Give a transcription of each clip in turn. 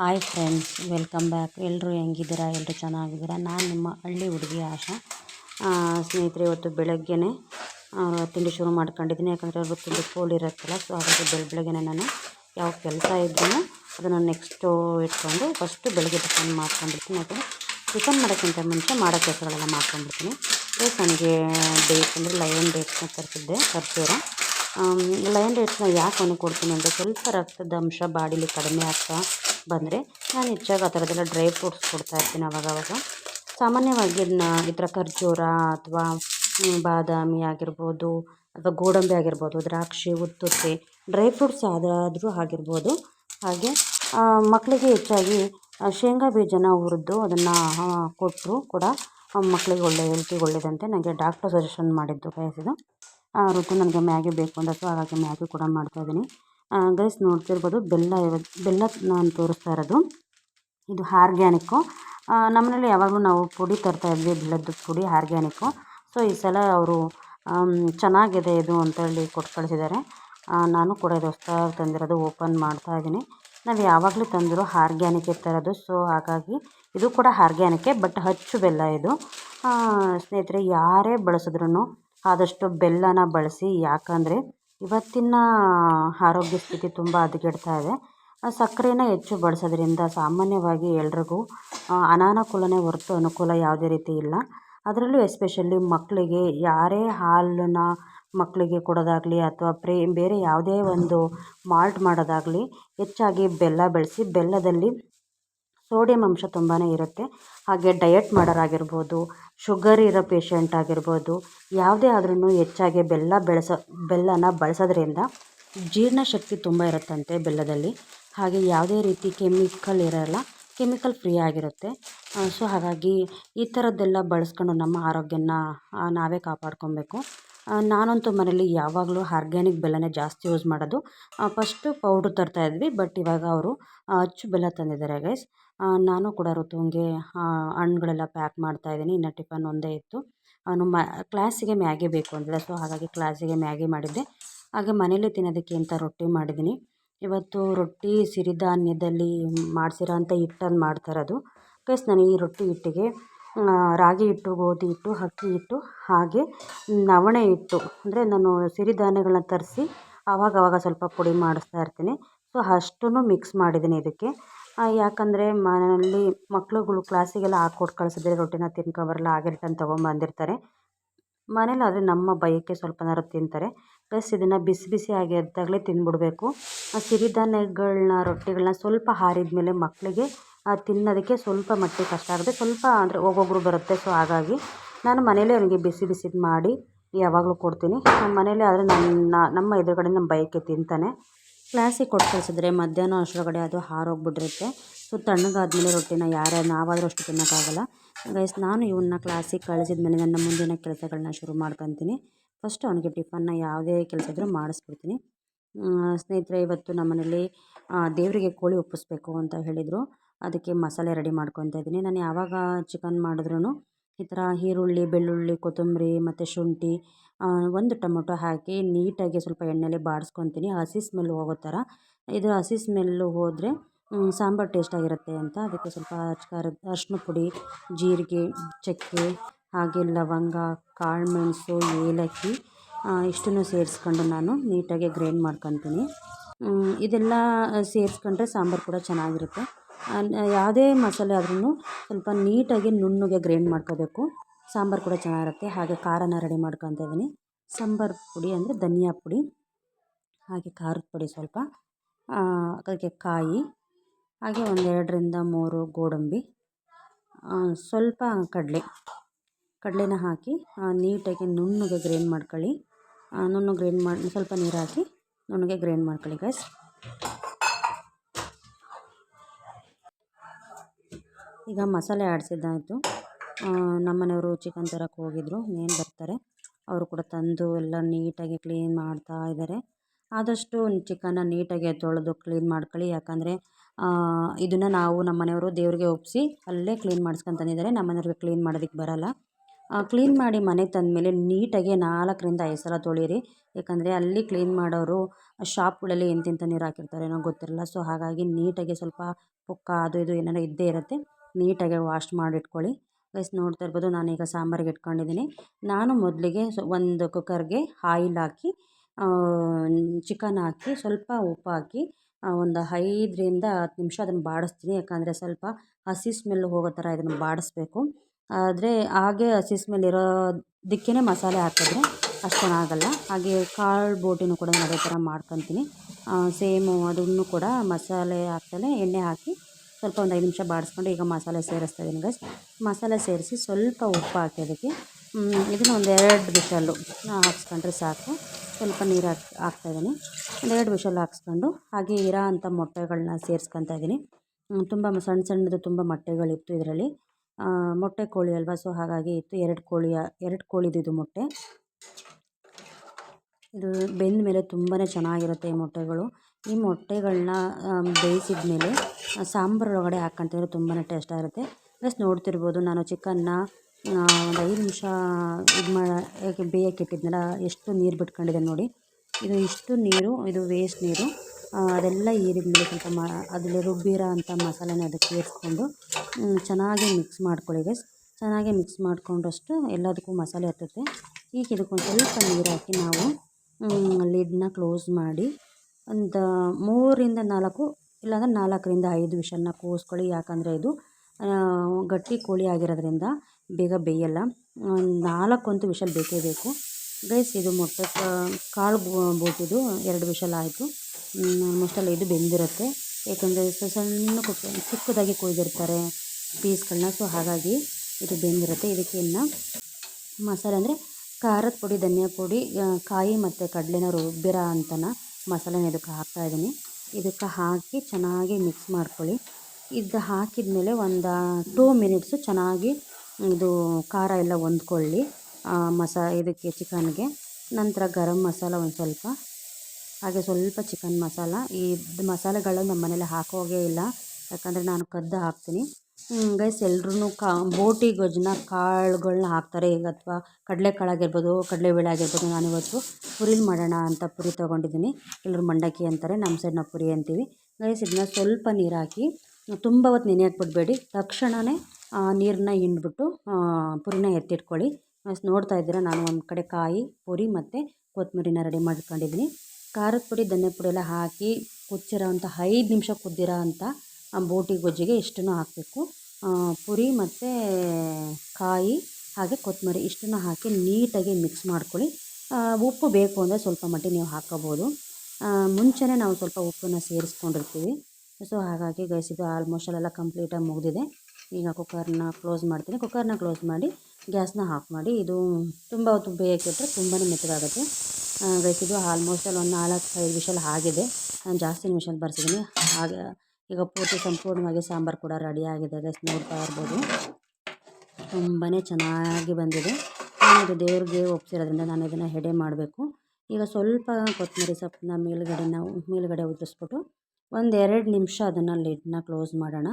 Hi friends welcome back ಎಲ್ಲರೂ ಹೆಂಗಿದ್ದೀರಾ? ಎಲ್ಲರೂ ಚೆನ್ನಾಗಿದ್ದೀರಾ? ನಾನು ನಿಮ್ಮ ಹಳ್ಳಿ ಹುಡುಗಿ ಆಶಾ. ಸ್ನೇಹಿತರೆ, ಇವತ್ತು ಬೆಳಗ್ಗೆನೇ ತಿಂಡಿ ಶುರು ಮಾಡ್ಕೊಂಡಿದ್ದೀನಿ. ಯಾಕಂದರೆ ತಿಂಡಿ ಸ್ಕೂಲ್ ಇರುತ್ತಲ್ಲ ಸೊ ಹಾಗಾಗಿ ಬೆಳ, ಬೆಳಗ್ಗೆನೇ ನಾನು ಯಾವ ಕೆಲಸ ಇದ್ರೂ ಅದನ್ನು ನೆಕ್ಸ್ಟು ಇಟ್ಕೊಂಡು ಫಸ್ಟು ಬೆಳಗ್ಗೆ ಟಿಫನ್ ಮಾಡ್ಕೊಂಡ್ಬಿಡ್ತೀನಿ ಯಾಕಂದರೆ ಟಿಫನ್ ಮಾಡೋಕ್ಕಿಂತ ಮುಂಚೆ ಮಾಡೋ ಕೆಲಸಗಳೆಲ್ಲ ಮಾಡ್ಕೊಂಡ್ಬಿಡ್ತೀನಿ. ಪ್ಲಸ್ ನನಗೆ ಡೇಟ್ಸ್ ಅಂದರೆ ಲಯನ್ ಡೇಟ್ಸ್ನ ತರಿಸಿದ್ದೆ ಖರ್ಜೂರ ಲಯನ್ ಡೇಟ್ಸ್ನ ಯಾಕೆ ಕೊಡ್ತೀನಿ ಅಂದರೆ ಸ್ವಲ್ಪ ರಕ್ತದ ಅಂಶ ಬಾಡಿಲಿ ಕಡಿಮೆ ಆಗ್ತಾ ಬಂದರೆ ನಾನು ಹೆಚ್ಚಾಗಿ ಆ ಥರದ್ದೆಲ್ಲ ಡ್ರೈ ಫ್ರೂಟ್ಸ್ ಕೊಡ್ತಾ ಇರ್ತೀನಿ ಅವಾಗವಾಗ ಸಾಮಾನ್ಯವಾಗಿ ಇದನ್ನ ಈ ಥರ ಖರ್ಜೂರ ಅಥವಾ ಬಾದಾಮಿ ಆಗಿರ್ಬೋದು ಅಥವಾ ಗೋಡಂಬಿ ಆಗಿರ್ಬೋದು ದ್ರಾಕ್ಷಿ ಉತ್ತುತ್ತೆ ಡ್ರೈ ಫ್ರೂಟ್ಸ್ ಯಾವುದಾದ್ರೂ ಆಗಿರ್ಬೋದು. ಹಾಗೆ ಮಕ್ಕಳಿಗೆ ಹೆಚ್ಚಾಗಿ ಶೇಂಗಾ ಬೀಜನ ಹುರಿದು ಅದನ್ನು ಕೊಟ್ಟರು ಕೂಡ ಮಕ್ಕಳಿಗೆ ಒಳ್ಳೆ ಹೆಲ್ತಿಗೆ ಒಳ್ಳೆಯದಂತೆ ನನಗೆ ಡಾಕ್ಟರ್ ಸಜೆಷನ್ ಮಾಡಿದ್ದು ಬಯಸಿದ್ದು ಆ, ಋತು ನನಗೆ ಮ್ಯಾಗಿ ಬೇಕು ಸೊ ಹಾಗಾಗಿ ಮ್ಯಾಗಿ ಕೂಡ ಮಾಡ್ತಾಯಿದ್ದೀನಿ ಗೈಸ್ ನೋಡ್ತಿರ್ಬೋದು, ಬೆಲ್ಲ ಬೆಲ್ಲ ನಾನು ತೋರಿಸ್ತಾ ಇರೋದು. ಇದು ಆರ್ಗ್ಯಾನಿಕ್ಕು. ನಮ್ಮನೇಲಿ ಯಾವಾಗಲೂ ನಾವು ಪುಡಿ ತರ್ತಾ ಇದ್ವಿ ಬೆಲ್ಲದ ಪುಡಿ, ಆರ್ಗ್ಯಾನಿಕ್ಕು. ಸೊ ಈ ಸಲ ಅವರು ಚೆನ್ನಾಗಿದೆ ಇದು ಅಂತೇಳಿ ಕೊಟ್ಟು ಕಳಿಸಿದ್ದಾರೆ. ನಾನು ಕೂಡ ಇದು ಹೊಸ್ದಾಗಿ ತಂದಿರೋದು ಓಪನ್ ಮಾಡ್ತಾ ಇದ್ದೀನಿ. ನಾವು ಯಾವಾಗಲೂ ತಂದರೂ ಆರ್ಗ್ಯಾನಿಕ್ಕೆ ತರೋದು. ಸೊ ಹಾಗಾಗಿ ಇದು ಕೂಡ ಆರ್ಗ್ಯಾನಿಕ್ಕೆ, ಬಟ್ ಹಚ್ಚು ಬೆಲ್ಲ ಇದು. ಸ್ನೇಹಿತರೆ, ಯಾರೇ ಬಳಸಿದ್ರೂ ಆದಷ್ಟು ಬೆಲ್ಲನ ಬಳಸಿ, ಯಾಕಂದರೆ ಇವತ್ತಿನ ಆರೋಗ್ಯ ಸ್ಥಿತಿ ತುಂಬ ಹದಗೆಡ್ತಾ ಇದೆ. ಸಕ್ಕರೆನ ಹೆಚ್ಚು ಬಳಸೋದ್ರಿಂದ ಸಾಮಾನ್ಯವಾಗಿ ಎಲ್ರಿಗೂ ಅನಾನುಕೂಲವೇ ಅನಾನುಕೂಲನೇ ಹೊರತು ಅನುಕೂಲ ಯಾವುದೇ ರೀತಿ ಇಲ್ಲ. ಅದರಲ್ಲೂ ಎಸ್ಪೆಷಲಿ ಮಕ್ಕಳಿಗೆ ಯಾರೇ ಹಾಲನ್ನ ಮಕ್ಕಳಿಗೆ ಕೊಡೋದಾಗಲಿ ಅಥವಾ ಪ್ರೇ, ಬೇರೆ ಯಾವುದೇ ಒಂದು ಮಾಲ್ಟ್ ಮಾಡೋದಾಗಲಿ ಹೆಚ್ಚಾಗಿ ಬೆಲ್ಲ ಬೆಳೆಸಿ, ಬೆಲ್ಲದಲ್ಲಿ ಸೋಡಿಯಂ ಅಂಶ ತುಂಬಾ ಇರುತ್ತೆ. ಹಾಗೆ ಡಯಟ್ ಮಾಡೋರಾಗಿರ್ಬೋದು, ಶುಗರ್ ಇರೋ ಪೇಷಂಟ್ ಆಗಿರ್ಬೋದು, ಯಾವುದೇ ಆದ್ರೂ ಹೆಚ್ಚಾಗಿ ಬೆಲ್ಲ ಬೆಳೆಸೋ, ಬೆಲ್ಲನ ಬಳಸೋದ್ರಿಂದ ಜೀರ್ಣಶಕ್ತಿ ತುಂಬ ಇರುತ್ತಂತೆ ಬೆಲ್ಲದಲ್ಲಿ. ಹಾಗೆ ಯಾವುದೇ ರೀತಿ ಕೆಮಿಕಲ್ ಇರೋಲ್ಲ, ಕೆಮಿಕಲ್ ಫ್ರೀ ಆಗಿರುತ್ತೆ. ಸೊ ಹಾಗಾಗಿ ಈ ಥರದ್ದೆಲ್ಲ ಬಳಸ್ಕೊಂಡು ನಮ್ಮ ಆರೋಗ್ಯನ ನಾವೇ ಕಾಪಾಡ್ಕೊಬೇಕು. ನಾನಂತೂ ಮನೇಲಿ ಯಾವಾಗಲೂ ಆರ್ಗ್ಯಾನಿಕ್ ಬೆಲ್ಲನೇ ಜಾಸ್ತಿ ಯೂಸ್ ಮಾಡೋದು. ಫಸ್ಟು ಪೌಡ್ರ್ ತರ್ತಾಯಿದ್ವಿ ಬಟ್ ಇವಾಗ ಅವರು ಅಚ್ಚು ಬೆಲ್ಲ ತಂದಿದ್ದಾರೆ ಗೈಸ್ ನಾನು ಕೂಡ ಋತುವಿಗೆ ಹಣ್ಣುಗಳೆಲ್ಲ ಪ್ಯಾಕ್ ಮಾಡ್ತಾ ಇದ್ದೀನಿ. ಇನ್ನು ಟಿಫನ್ ಒಂದೇ ಇತ್ತು. ಅವನು ಮ ಕ್ಲಾಸಿಗೆ ಮ್ಯಾಗಿ ಬೇಕು ಅಂದಿದ್ದ. ಸೊ ಹಾಗಾಗಿ ಕ್ಲಾಸಿಗೆ ಮ್ಯಾಗಿ ಮಾಡಿದ್ದೆ. ಹಾಗೆ ಮನೇಲಿ ತಿನ್ನೋದಕ್ಕೆ ಅಂತ ರೊಟ್ಟಿ ಮಾಡಿದ್ದೀನಿ. ಇವತ್ತು ರೊಟ್ಟಿ ಸಿರಿಧಾನ್ಯದಲ್ಲಿ ಮಾಡಿಸಿರೋ ಅಂಥ ಹಿಟ್ಟಲ್ಲಿ ಮಾಡ್ತಾ ಇರೋದು ಪ್ಲಸ್ ನಾನು ಈ ರೊಟ್ಟಿ ಹಿಟ್ಟಿಗೆ ರಾಗಿ ಹಿಟ್ಟು, ಗೋಧಿ ಹಿಟ್ಟು, ಅಕ್ಕಿ ಹಿಟ್ಟು, ಹಾಗೆ ನವಣೆ ಹಿಟ್ಟು, ಅಂದರೆ ನಾನು ಸಿರಿಧಾನ್ಯಗಳನ್ನ ತರಿಸಿ ಆವಾಗವಾಗ ಸ್ವಲ್ಪ ಪುಡಿ ಮಾಡಿಸ್ತಾ ಇರ್ತೀನಿ. ಸೊ ಅಷ್ಟೂ ಮಿಕ್ಸ್ ಮಾಡಿದ್ದೀನಿ ಇದಕ್ಕೆ. ಯಾಕಂದರೆ ಮನೆಯಲ್ಲಿ ಮಕ್ಳುಗಳು ಕ್ಲಾಸಿಗೆಲ್ಲ ಹಾಕ್ಕೊಟ್ಟು ಕಳಿಸಿದ್ರೆ ರೊಟ್ಟಿನ ತಿನ್ಕೊಬರಲ್ಲ ಹಾಗೆ ರಿಟರ್ನ್ ತೊಗೊಂಬಂದಿರ್ತಾರೆ. ಮನೇಲಾದರೆ ನಮ್ಮ ಬಯಕೆ ಸ್ವಲ್ಪನಾದ್ರು ತಿಂತಾರೆ. ಪ್ಲಸ್ ಇದನ್ನು ಬಿಸಿ ಬಿಸಿಯಾಗಿ ಎದ್ದಾಗಲೇ ಆ ಸಿರಿಧಾನ್ಯಗಳನ್ನ ರೊಟ್ಟಿಗಳನ್ನ ಸ್ವಲ್ಪ ಹಾರಿದ ಮೇಲೆ ಮಕ್ಕಳಿಗೆ ತಿನ್ನೋದಕ್ಕೆ ಸ್ವಲ್ಪ ಮಟ್ಟಿಗೆ ಕಷ್ಟ ಆಗುತ್ತೆ. ಸ್ವಲ್ಪ ಅಂದರೆ ಒಬ್ಬೊಬ್ಬರು ಬರುತ್ತೆ ಸೊ ಹಾಗಾಗಿ ನಾನು ಮನೇಲೆ ಅವನಿಗೆ ಬಿಸಿ ಬಿಸಿದು ಮಾಡಿ ಯಾವಾಗಲೂ ಕೊಡ್ತೀನಿ. ನಮ್ಮ ಮನೇಲಿ ಆದರೆ ನನ್ನ, ನಮ್ಮ ಎದುರುಗಡೆ ನಮ್ಮ ಬಯಕೆ ತಿಂತಾನೆ. ಕ್ಲಾಸಿಗೆ ಕೊಟ್ಟು ಕಳಿಸಿದ್ರೆ ಮಧ್ಯಾಹ್ನ ಅಷ್ಟರೊಳಗಡೆ ಅದು ಹಾರೋಗ್ಬಿಟ್ಟಿರುತ್ತೆ. ಸೊ, ತಣ್ಣಗಾದ್ಮೇಲೆ ರೊಟ್ಟಿನ ಯಾರು, ನಾವಾದರೂ ಅಷ್ಟು ತಿನ್ನೋಕ್ಕಾಗಲ್ಲ. ಗೈಸ್ ನಾನು ಇವನ್ನ ಕ್ಲಾಸಿಗೆ ಕಳಿಸಿದ ಮೇಲೆ ನನ್ನ ಮುಂದಿನ ಕೆಲಸಗಳನ್ನ ಶುರು ಮಾಡ್ಕೊತೀನಿ. ಫಸ್ಟ್ ಅವನಿಗೆ ಟಿಫನ್ನ ಯಾವುದೇ ಕೆಲಸ ಇದ್ದರೂ ಮಾಡಿಸ್ಬಿಡ್ತೀನಿ ಸ್ನೇಹಿತರೆ, ಇವತ್ತು ನಮ್ಮನೇಲಿ ದೇವರಿಗೆ ಕೋಳಿ ಒಪ್ಪಿಸ್ಬೇಕು ಅಂತ ಹೇಳಿದರು. ಅದಕ್ಕೆ ಮಸಾಲೆ ರೆಡಿ ಮಾಡ್ಕೊತಾ ಇದ್ದೀನಿ. ನಾನು ಯಾವಾಗ ಚಿಕನ್ ಮಾಡಿದ್ರೂ ಈ ಥರ ಈರುಳ್ಳಿ, ಬೆಳ್ಳುಳ್ಳಿ, ಕೊತ್ತಂಬರಿ ಮತ್ತು ಶುಂಠಿ ಒಂದು ಟೊಮೊಟೊ ಹಾಕಿ ನೀಟಾಗಿ ಸ್ವಲ್ಪ ಎಣ್ಣೆಲಿ ಬಾಡಿಸ್ಕೊತೀನಿ. ಹಸಿ ಸ್ಮೆಲ್ ಹೋಗೋ ಥರ. ಇದು ಹಸಿ ಸ್ಮೆಲ್ಲು ಹೋದರೆ ಸಾಂಬಾರು ಟೇಸ್ಟಾಗಿರುತ್ತೆ ಅಂತ. ಅದಕ್ಕೆ ಸ್ವಲ್ಪ ಖಾರದ ಅರಿಶಿನ ಪುಡಿ, ಜೀರಿಗೆ, ಚಕ್ಕೆ, ಹಾಗೆ ಲವಂಗ, ಕಾಳುಮೆಣಸು, ಏಲಕ್ಕಿ ಇಷ್ಟನ್ನು ಸೇರಿಸ್ಕೊಂಡು ನಾನು ನೀಟಾಗಿ ಗ್ರೈಂಡ್ ಮಾಡ್ಕೊತೀನಿ. ಇದೆಲ್ಲ ಸೇರಿಸ್ಕೊಂಡ್ರೆ ಸಾಂಬಾರು ಕೂಡ ಚೆನ್ನಾಗಿರುತ್ತೆ. ಯಾವುದೇ ಮಸಾಲೆ ಆದ್ರೂ ಸ್ವಲ್ಪ ನೀಟಾಗಿ ನುಣ್ಣಗೆ ಗ್ರೈಂಡ್ ಮಾಡ್ಕೋಬೇಕು. ಸಾಂಬಾರು ಕೂಡ ಚೆನ್ನಾಗಿರುತ್ತೆ. ಹಾಗೆ ಖಾರನ ರೆಡಿ ಮಾಡ್ಕೊತಾ ಇದ್ದೀನಿ. ಸಾಂಬಾರು ಪುಡಿ ಅಂದರೆ ಧನಿಯಾ ಪುಡಿ, ಹಾಗೆ ಖಾರದ ಪುಡಿ ಸ್ವಲ್ಪ ಅದಕ್ಕೆ ಕಾಯಿ, ಹಾಗೆ ಒಂದೆರಡರಿಂದ ಮೂರು ಗೋಡಂಬಿ ಸ್ವಲ್ಪ ಕಡಲೆ. ಕಡಲೆನ ಹಾಕಿ ನೀಟಾಗಿ ನುಣ್ಣಗೆ ಗ್ರೈಂಡ್ ಮಾಡ್ಕೊಳ್ಳಿ. ನುಣ್ಣಗೆ ಗ್ರೈಂಡ್ ಮಾಡಿ, ಸ್ವಲ್ಪ ನೀರು ಹಾಕಿ ನುಣ್ಣಗೆ ಗ್ರೈಂಡ್ ಮಾಡ್ಕೊಳ್ಳಿ ಗೈಸ್ ಈಗ ಮಸಾಲೆ ಆಡಿಸಿದ್ದಾಯಿತು. ನಮ್ಮನೆಯವರು ಚಿಕನ್ ತರಕ್ಕೆ ಹೋಗಿದ್ರು. ಏನು ಬರ್ತಾರೆ. ಅವರು ಕೂಡ ತಂದು ಎಲ್ಲ ನೀಟಾಗಿ ಕ್ಲೀನ್ ಮಾಡ್ತಾ ಇದ್ದಾರೆ ಆದಷ್ಟು ಚಿಕನ್ನ ನೀಟಾಗಿ ತೊಳೆದು ಕ್ಲೀನ್ ಮಾಡ್ಕೊಳ್ಳಿ. ಯಾಕಂದರೆ ಇದನ್ನು ನಾವು ನಮ್ಮನೆಯವರು ದೇವರಿಗೆ ಒಪ್ಪಿಸಿ ಅಲ್ಲೇ ಕ್ಲೀನ್ ಮಾಡಿಸ್ಕೊಂತಂದಿದ್ದಾರೆ ನಮ್ಮನೆಯವ್ರಿಗೆ ಕ್ಲೀನ್ ಮಾಡೋದಕ್ಕೆ ಬರಲ್ಲ. ಕ್ಲೀನ್ ಮಾಡಿ ಮನೆಗೆ ತಂದಮೇಲೆ ನೀಟಾಗಿ ನಾಲ್ಕರಿಂದ ಐದು ಸಲ ತೊಳೀರಿ. ಯಾಕಂದರೆ ಅಲ್ಲಿ ಕ್ಲೀನ್ ಮಾಡೋರು ಶಾಪ್ಗಳಲ್ಲಿ ಎಂತೆಂಥ ನೀರು ಹಾಕಿರ್ತಾರೆ ಏನೋ ಗೊತ್ತಿರಲ್ಲ. ಸೊ ಹಾಗಾಗಿ ನೀಟಾಗಿ ಸ್ವಲ್ಪ ಪುಕ್ಕ ಅದು ಇದು ಏನಾರ ಇದ್ದೇ ಇರುತ್ತೆ. ನೀಟಾಗಿ ವಾಶ್ ಮಾಡಿಟ್ಕೊಳ್ಳಿ. ಗೈಸ್, ನೋಡ್ತಾ ಇರ್ಬೋದು ನಾನೀಗ ಸಾಂಬಾರಿಗೆ ಇಟ್ಕೊಂಡಿದ್ದೀನಿ. ನಾನು ಮೊದಲಿಗೆ ಒಂದು ಕುಕ್ಕರ್ಗೆ ಆಯಿಲ್ ಹಾಕಿ ಚಿಕನ್ ಹಾಕಿ, ಸ್ವಲ್ಪ ಉಪ್ಪು ಹಾಕಿ ಒಂದು ಐದರಿಂದ ಹತ್ತು ನಿಮಿಷ ಅದನ್ನು ಬಾಡಿಸ್ತೀನಿ. ಯಾಕಂದರೆ ಸ್ವಲ್ಪ ಹಸಿ ಸ್ಮೆಲ್ ಹೋಗೋ ಥರ ಇದನ್ನು ಬಾಡಿಸ್ಬೇಕು. ಆದರೆ ಹಾಗೆ ಹಸಿ ಸ್ಮೆಲ್ ಇರೋದಕ್ಕೇ ಮಸಾಲೆ ಹಾಕಿದ್ರೆ ಅಷ್ಟೊಂದಾಗಲ್ಲ ಹಾಗೆ ಕಾಳು ಬೋಟಿನೂ ಕೂಡ ಅದೇ ಥರ ಮಾಡ್ಕೊತೀನಿ. ಸೇಮು ಅದನ್ನು ಕೂಡ ಮಸಾಲೆ ಹಾಕ್ತಲೇ ಎಣ್ಣೆ ಹಾಕಿ ಸ್ವಲ್ಪ ಒಂದು ಐದು ನಿಮಿಷ ಬಾಡಿಸ್ಕೊಂಡು ಈಗ ಮಸಾಲೆ ಸೇರಿಸ್ತಾ ಇದ್ದೀನಿ ಗೈಸ್ ಮಸಾಲೆ ಸೇರಿಸಿ ಸ್ವಲ್ಪ ಉಪ್ಪು ಹಾಕಿ ಅದಕ್ಕೆ ಇದನ್ನು ಒಂದು ಎರಡು ವಿಷಲ್ಲು ಹಾಕ್ಸ್ಕೊಂಡ್ರೆ ಸಾಕು. ಸ್ವಲ್ಪ ನೀರು ಹಾಕಿ ಹಾಕ್ತಾಯಿದ್ದೀನಿ ಒಂದೆರಡು ವಿಷಲ್ ಹಾಕ್ಸ್ಕೊಂಡು ಹಾಗೆ ಇರೋ ಅಂಥ ಮೊಟ್ಟೆಗಳನ್ನ ಸೇರಿಸ್ಕೊತಾ ಇದ್ದೀನಿ ತುಂಬ ಸಣ್ಣ ಸಣ್ಣದು ತುಂಬ ಮೊಟ್ಟೆಗಳಿತ್ತು ಇದರಲ್ಲಿ. ಮೊಟ್ಟೆ ಕೋಳಿ ಅಲ್ವಾ ಸೊ ಹಾಗಾಗಿ ಇತ್ತು ಎರಡು ಕೋಳಿಯ, ಎರಡು ಕೋಳಿದು ಮೊಟ್ಟೆ. ಇದು ಬೆಂದ ಮೇಲೆ ತುಂಬಾ ಚೆನ್ನಾಗಿರುತ್ತೆ ಈ ಮೊಟ್ಟೆಗಳು. ಈ ಮೊಟ್ಟೆಗಳನ್ನ ಬೇಯಿಸಿದ ಮೇಲೆ ಸಾಂಬಾರೊಳಗಡೆ ಹಾಕ್ಕೊಂತಿದ್ರೆ ತುಂಬಾ ಟೇಸ್ಟಾಗಿರುತ್ತೆ ಪ್ಲಸ್ ನೋಡ್ತಿರ್ಬೋದು, ನಾನು ಚಿಕನ್ನ ಒಂದು ಐದು ನಿಮಿಷ ಇದು ಮಾ ಬೇಯಕ್ಕೆ ಇಟ್ಟಿದ್ನಲ್ಲ, ಎಷ್ಟು ನೀರು ಬಿಟ್ಕೊಂಡಿದೆ ನೋಡಿ. ಇದು ಇಷ್ಟು ನೀರು, ಇದು ವೇಸ್ಟ್ ನೀರು. ಅದೆಲ್ಲ ಹೀರಿದ ಮೇಲೆ ಸ್ವಲ್ಪ ಮ, ಅದರಲ್ಲಿ ರುಬ್ಬಿರೋ ಅಂಥ ಮಸಾಲೆನ ಅದಕ್ಕೆ ಸೇರಿಸ್ಕೊಂಡು ಚೆನ್ನಾಗಿ ಮಿಕ್ಸ್ ಮಾಡ್ಕೊಳ್ಳಿ ಗೈಸ್ ಚೆನ್ನಾಗಿ ಮಿಕ್ಸ್ ಮಾಡಿಕೊಂಡಷ್ಟು ಎಲ್ಲದಕ್ಕೂ ಮಸಾಲೆ ಹತ್ತುತ್ತೆ. ಈಗ ಇದಕ್ಕೊಂದು ಸ್ವಲ್ಪ ನೀರು ಹಾಕಿ ನಾವು ಲಿಡ್ನ ಕ್ಲೋಸ್ ಮಾಡಿ ಒಂದು ಮೂರರಿಂದ ನಾಲ್ಕು ಇಲ್ಲಾಂದರೆ ನಾಲ್ಕರಿಂದ ಐದು ವಿಷಲನ್ನ ಕೂಗಿಸ್ಕೊಳ್ಳಿ ಯಾಕಂದರೆ ಇದು ಗಟ್ಟಿ ಕೋಳಿ ಆಗಿರೋದ್ರಿಂದ ಬೇಗ ಬೇಯೋಲ್ಲ. ನಾಲ್ಕಂತೂ ವಿಷಲ್ ಬೇಕೇ ಬೇಕು. ಗೈಸ್, ಇದು ಮೊಟ್ಟೆ ಕಾಳು ಬೋಟಿದು ಎರಡು ವಿಷಲ್ ಆಯಿತು. ಆಲ್ಮೋಸ್ಟಲ್ಲಿ ಇದು ಬೆಂದಿರುತ್ತೆ. ಏಕೆಂದರೆ ಸಣ್ಣ ಚಿಕ್ಕದಾಗಿ ಕೊಯ್ದಿರ್ತಾರೆ ಪೀಸ್ಗಳನ್ನ ಸೊ ಹಾಗಾಗಿ ಇದು ಬೆಂದಿರುತ್ತೆ. ಇದಕ್ಕೆ ಇನ್ನು ಮಸಾಲೆ ಅಂದರೆ ಖಾರದ ಪುಡಿ, ಧನಿಯಾ ಪುಡಿ ಕಾಯಿ ಮತ್ತು ಕಡಲೆನ ರುಬ್ಬಿರ ಅಂಥನ ಮಸಾಲೆನ ಇದಕ್ಕೆ ಹಾಕ್ತಾಯಿದ್ದೀನಿ ಇದಕ್ಕೆ ಹಾಕಿ ಚೆನ್ನಾಗಿ ಮಿಕ್ಸ್ ಮಾಡ್ಕೊಳ್ಳಿ. ಇದು ಹಾಕಿದ ಮೇಲೆ ಒಂದು ಟೂ ಮಿನಿಟ್ಸು ಚೆನ್ನಾಗಿ ಇದು ಖಾರ ಎಲ್ಲ ಹೊಂದ್ಕೊಳ್ಳಿ ಮಸಾ, ಇದಕ್ಕೆ ಚಿಕನ್ಗೆ. ನಂತರ ಗರಂ ಮಸಾಲ ಒಂದು ಸ್ವಲ್ಪ. ಹಾಗೆ ಸ್ವಲ್ಪ ಚಿಕನ್ ಮಸಾಲ. ಈ ಮಸಾಲೆಗಳು ನಮ್ಮ ಮನೇಲಿ ಹಾಕೋಗೇ ಇಲ್ಲ. ಯಾಕಂದರೆ ನಾನು ಕದ್ದು ಹಾಕ್ತೀನಿ. ಗೈಸ್ ಎಲ್ರೂ ಕಾ, ಬೋಟಿ ಗೊಜ್ಜನ್ನ ಕಾಳುಗಳ್ನ ಹಾಕ್ತಾರೆ. ಈಗ ಅಥವಾ ಕಡಲೆಕಾಳು ಆಗಿರ್ಬೋದು ಕಡಲೆಬೇಳೆ ಆಗಿರ್ಬೋದು ನಾನಿವತ್ತು ಪುರಿಲಿ ಮಾಡೋಣ ಅಂತ ಪುರಿ ತೊಗೊಂಡಿದ್ದೀನಿ. ಎಲ್ಲರೂ ಮಂಡಕ್ಕಿ ಅಂತಾರೆ ನಮ್ಮ ಸೈಡ್ನ ಪುರಿ ಅಂತೀವಿ. ಗೈಸ್ ಇದನ್ನ ಸ್ವಲ್ಪ ನೀರು ಹಾಕಿ, ತುಂಬ ಹೊತ್ತು ನೆನೆ ಹಾಕ್ಬಿಡ್ಬೇಡಿ ತಕ್ಷಣವೇ ನೀರನ್ನ ಹಿಂಡ್ಬಿಟ್ಟು ಪುರಿನ ಎತ್ತಿಟ್ಕೊಳ್ಳಿ. ಗೈಸ್ ನೋಡ್ತಾ ಇದ್ದೀರಾ, ನಾನು ಒಂದು ಕಡೆ ಕಾಯಿ, ಪುರಿ ಮತ್ತು ಕೊತ್ತಂಬರಿನ ರೆಡಿ ಮಾಡ್ಕೊಂಡಿದ್ದೀನಿ. ಖಾರದ ಪುಡಿ ಧನ್ಯ ಪುಡಿ ಎಲ್ಲ ಹಾಕಿ ಕುಚ್ಚಿರೋ ಅಂಥ ಐದು ನಿಮಿಷ ಕುದ್ದಿರೋ ಅಂಥ ಬೋಟಿ ಗೊಜ್ಜಿಗೆ ಇಷ್ಟನ್ನು ಹಾಕಬೇಕು. ಪುರಿ ಮತ್ತು ಕಾಯಿ ಹಾಗೆ ಕೊತ್ತಂಬರಿ ಇಷ್ಟನ್ನು ಹಾಕಿ ನೀಟಾಗಿ ಮಿಕ್ಸ್ ಮಾಡ್ಕೊಳ್ಳಿ. ಉಪ್ಪು ಬೇಕು ಅಂದರೆ ಸ್ವಲ್ಪ ಮಟ್ಟಿಗೆ ನೀವು ಹಾಕ್ಕೋಬೋದು. ಮುಂಚೆನೇ ನಾವು ಸ್ವಲ್ಪ ಉಪ್ಪನ್ನು ಸೇರಿಸ್ಕೊಂಡಿರ್ತೀವಿ. ಸೊ, ಹಾಗಾಗಿ ಗೈಸಿದ್ದು ಆಲ್ಮೋಸ್ಟ್ ಅಲ್ಲೆಲ್ಲ ಕಂಪ್ಲೀಟಾಗಿ ಮುಗಿದಿದೆ. ಈಗ ಕುಕ್ಕರ್ನ ಕ್ಲೋಸ್ ಮಾಡ್ತೀನಿ. ಕುಕ್ಕರ್ನ ಕ್ಲೋಸ್ ಮಾಡಿ ಗ್ಯಾಸ್ನ ಆಫ್ ಮಾಡಿ. ಇದು ತುಂಬ ಹೊತ್ತು ಬೇಯಕ್ಕಿಟ್ಟರೆ ತುಂಬಾ ಮೆತ್ತಗಾಗುತ್ತೆ. ಗೈಸಿದ್ದು ಆಲ್ಮೋಸ್ಟ್ ಅಲ್ಲಿ ಒಂದು ನಾಲ್ಕು ಐದು ವಿಷಲ್ ಆಗಿದೆ. ನಾನು ಜಾಸ್ತಿ ವಿಷಲ್ ಬರ್ಸಿದ್ದೀನಿ ಹಾಗೆ ಈಗ ಪೂರ್ತಿ ಸಂಪೂರ್ಣವಾಗಿ ಸಾಂಬಾರು ಕೂಡ ರೆಡಿಯಾಗಿದೆ ಗೈಸ್ ನೋಡ್ತಾ ಇರ್ಬೋದು. ತುಂಬಾ ಚೆನ್ನಾಗಿ ಬಂದಿದೆ. ನಾನಿದು ದೇವ್ರಿಗೆ ಒಪ್ಸಿರೋದ್ರಿಂದ ನಾನು ಇದನ್ನು ಹೆಡೆ ಮಾಡಬೇಕು. ಈಗ ಸ್ವಲ್ಪ ಕೊತ್ತಂಬರಿ ಸೊಪ್ಪನ್ನ ಮೇಲುಗಡೆ ನಾವು ಮೇಲುಗಡೆ ಉದುರಿಸ್ಬಿಟ್ಟು ಒಂದು ಎರಡು ನಿಮಿಷ ಅದನ್ನು ಲಿಡ್ನ ಕ್ಲೋಸ್ ಮಾಡೋಣ.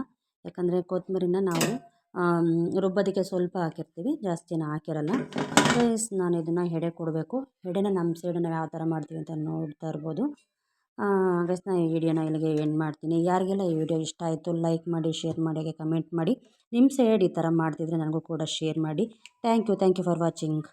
ಯಾಕಂದರೆ ಕೊತ್ತಂಬರಿನ ನಾವು ರುಬ್ಬೋದಕ್ಕೆ ಸ್ವಲ್ಪ ಹಾಕಿರ್ತೀವಿ, ಜಾಸ್ತಿನ ಹಾಕಿರಲ್ಲ. ಪ್ಲೀಸ್ ನಾನು ಇದನ್ನು ಹೆಡೆ ಕೊಡಬೇಕು. ಹೆಡೆನ ನಮ್ಮ ಸೈಡನ್ನು ಯಾವ ಥರ ಮಾಡ್ತೀವಿ ಅಂತ ನೋಡ್ತಾ ಇರ್ಬೋದು. ಗೈಸ್ ನಾನು ಈ ವಿಡಿಯೋನ ಇಲ್ಲಿಗೆ ಎಂಡ್ ಮಾಡ್ತೀನಿ. ಯಾರಿಗೆಲ್ಲ ಈ ವಿಡಿಯೋ ಇಷ್ಟ ಆಯಿತು ಲೈಕ್ ಮಾಡಿ ಶೇರ್ ಮಾಡಿ, ಹಾಗೆ ಕಮೆಂಟ್ ಮಾಡಿ ನಿಮ್ಮ ಸೈಡ್ ಈ ಥರ ಮಾಡ್ತಿದ್ರೆ ನನಗೂ ಕೂಡ ಶೇರ್ ಮಾಡಿ. Thank you thank you for watching